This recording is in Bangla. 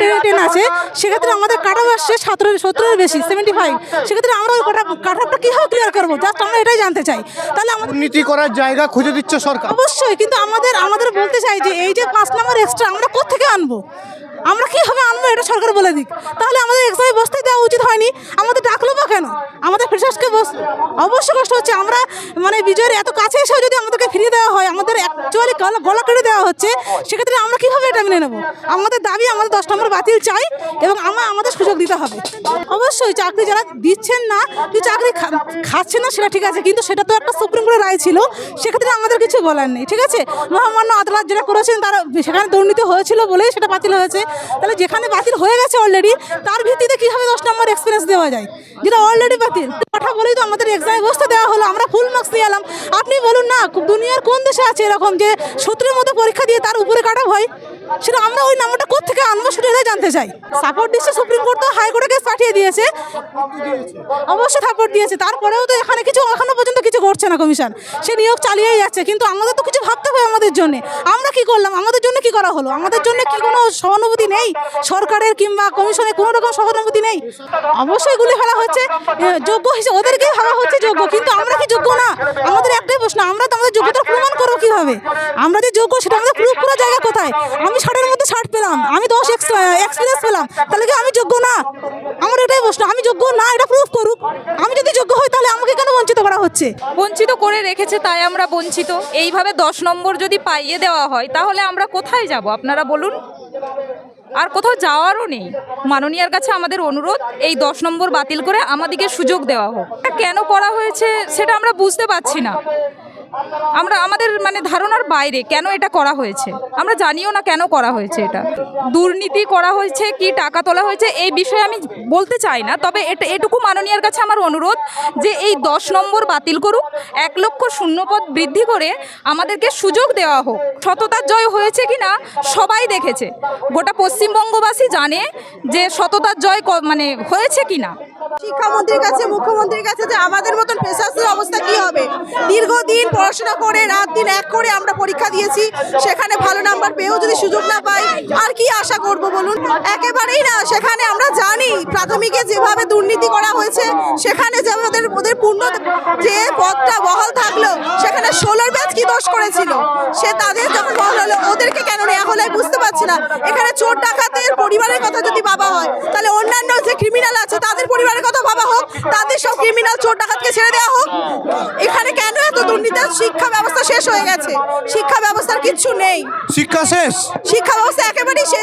টেন টেন আছে সেক্ষেত্রে আমাদের কাট অফ আসছে সতেরো সতেরোর বেশি সেভেন্টি ফাইভ সেক্ষেত্রে আমরা ওই কাটা কাটাপটা কীভাবে ক্লিয়ার করব। জাস্ট আমরা এটাই জানতে চাই। তাহলে আমাদের দুর্নীতি করার জায়গা খুঁজে দিচ্ছে সরকার। অবশ্যই কিন্তু আমাদের আমাদের চাই যে, এই যে পাঁচ নম্বর এক্সট্রা আমরা কোথেকে আনব? আমরা কীভাবে আনব এটা সরকার বলে দিক। তাহলে আমাদের এক্সামে বসতে দেওয়া উচিত হয়নি। আমাদের ডাকলো বা কেন? আমাদের ফ্রেশার্সকে বস, অবশ্যই কষ্ট হচ্ছে। আমরা মানে বিজয়ের এত কাছে এসেও যদি আমাদেরকে ফিরিয়ে দেওয়া হয়, আমাদের অ্যাকচুয়ালি গলা কেটে দেওয়া হচ্ছে, সেক্ষেত্রে আমরা কীভাবে এটা মেনে নেব? আমাদের দাবি, আমাদের দশ নম্বর বাতিল চাই এবং আমার আমাদের সুযোগ দিতে হবে। অবশ্যই চাকরি যারা দিচ্ছেন না, যে চাকরি খাচ্ছে না, সেটা ঠিক আছে। কিন্তু সেটা তো একটা সুপ্রিম কোর্টের রায় ছিল। সেক্ষেত্রে আমাদের কিছু বলার নেই, ঠিক আছে? মহামান্য আদালত যেটা করেছেন তারা সেখানে দুর্নীতি হয়েছিল বলেই সেটা বাতিল হয়েছে। তাহলে যেখানে বাতিল হয়ে গেছে অলরেডি তার ভিত্তিতে কীভাবে দশ নম্বর এক্সপিরিয়েন্স দেওয়া যায়? যেটা অলরেডি বাতিল। কথা বলেই তো আমাদের এক্সামে বসতে দেওয়া হলো, আমরা ফুল মার্কস নিয়ে এলাম। আপনি বলুন না, দুনিয়ার কোন দেশে আছে এরকম যে সূত্রের মতো পরীক্ষা দিয়ে তার উপরে কাটা হয় সেটা আমরা ওই নাম্বারটা কোথেকে আনব সেটা জানতে চাই। সাপোর্ট দিচ্ছে সুপ্রিম কোর্ট তো হাইকোর্টে কেস পাঠিয়ে দিয়েছে। অবশ্যই সাপোর্ট দিয়েছে, তারপরেও তো এখানে কিছু এখনও পর্যন্ত কিছু করছে না কমিশন। সে নিয়োগ চালিয়েই যাচ্ছে, কিন্তু আমাদের তো কিছু ভাবতে হবে আমাদের জন্য। আমরা কি করলাম? আমাদের জন্য কি করা হলো? আমাদের জন্য কি কোনো সহানুভূতি নেই? সরকারের কিংবা কমিশনের কোনো রকম সহানুভূতি নেই? অবশ্যই গুলি ফেলা হচ্ছে যোগ্য হিসেবে ওদেরকে ভাবা হচ্ছে যোগ্য, কিন্তু আমরা কি যোগ্য না? আমাদের একটাই প্রশ্ন, আমরা তো আমাদের যোগ্যতা প্রমাণ করব কীভাবে? আমরা যে যোগ্য, সেটা আমাদের প্রুফ করার জায়গা কোথায়? আমি ষাটের মধ্যে ষাট পেলাম, আমি দশ এক্সপিরিয়েন্স পেলাম, তাহলে কি আমি যোগ্য না? আমার এটাই প্রশ্ন, আমি যোগ্য না? এটা আমি যদি যোগ্য হই তাহলে আমাকে কেন বঞ্চিত করা হচ্ছে? বঞ্চিত করে রেখেছে তাই আমরা বঞ্চিত। এইভাবে দশ নম্বর যদি পাইয়ে দেওয়া হয়, তাহলে আমরা কোথায় যাব? আপনারা বলুন। আর কোথাও যাওয়ারও নেই। মাননীয়ার কাছে আমাদের অনুরোধ, এই দশ নম্বর বাতিল করে আমাদেরকে সুযোগ দেওয়া হোক। কেন করা হয়েছে সেটা আমরা বুঝতে পারছি না। আমরা, আমাদের মানে ধারণার বাইরে কেন এটা করা হয়েছে? আমরা জানিও না কেন করা হয়েছে এটা। দুর্নীতি করা হয়েছে, কি টাকা তোলা হয়েছে, এই বিষয়ে আমি বলতে চাই না। তবে এটা, এটুকু মাননীয়ার কাছে আমার অনুরোধ যে এই দশ নম্বর বাতিল করুক, এক লক্ষ শূন্যপদ বৃদ্ধি করে আমাদেরকে সুযোগ দেওয়া হোক। সততার জয় হয়েছে কি না সবাই দেখেছে। গোটা পশ্চিমবঙ্গবাসী জানে যে সততার জয় মানে হয়েছে কি না শিক্ষামন্ত্রীর কাছে, মুখ্যমন্ত্রীর কাছে যে আমাদের মতন পেশাসের অবস্থা কি হবে? দীর্ঘদিন পড়াশোনা করে, রাত দিন এক করে আমরা পরীক্ষা দিয়েছি, সেখানে ভালো নাম্বার পেয়েও যদি সুযোগ না পাই, আর কি আশা করব বলুন? একেবারেই না, সেখানে আমরা জানি প্রাথমিকে যেভাবে দুর্নীতি করা হয়েছে, সেখানে যে আমাদের ওদের পূর্ণ যে পদটা বহাল থাকল, সেখানে ষোলোর ব্যাচ কি দোষ করেছিল? সে তাদের যখন বহাল হলো, ওদেরকে কেন নেওয়া হলো বুঝতে পারছি না। এখানে চোর ডাকাতের পরিবারের কথা যদি ভাবা হয় তাহলে অন্যান্য যে ক্রিমিনাল আছে তাদের পরিবারের কথা ভাবা হোক তাদের সব ক্রিমিনাল চোর ডাকাতকে ছেড়ে দেওয়া হোক। এখানে কেন এত দুর্নীতি? শিক্ষা ব্যবস্থা শেষ হয়ে গেছে। শিক্ষা ব্যবস্থার কিছু নেই। শিক্ষা শেষ? শিক্ষা ব্যবস্থা একেবারেই শেষ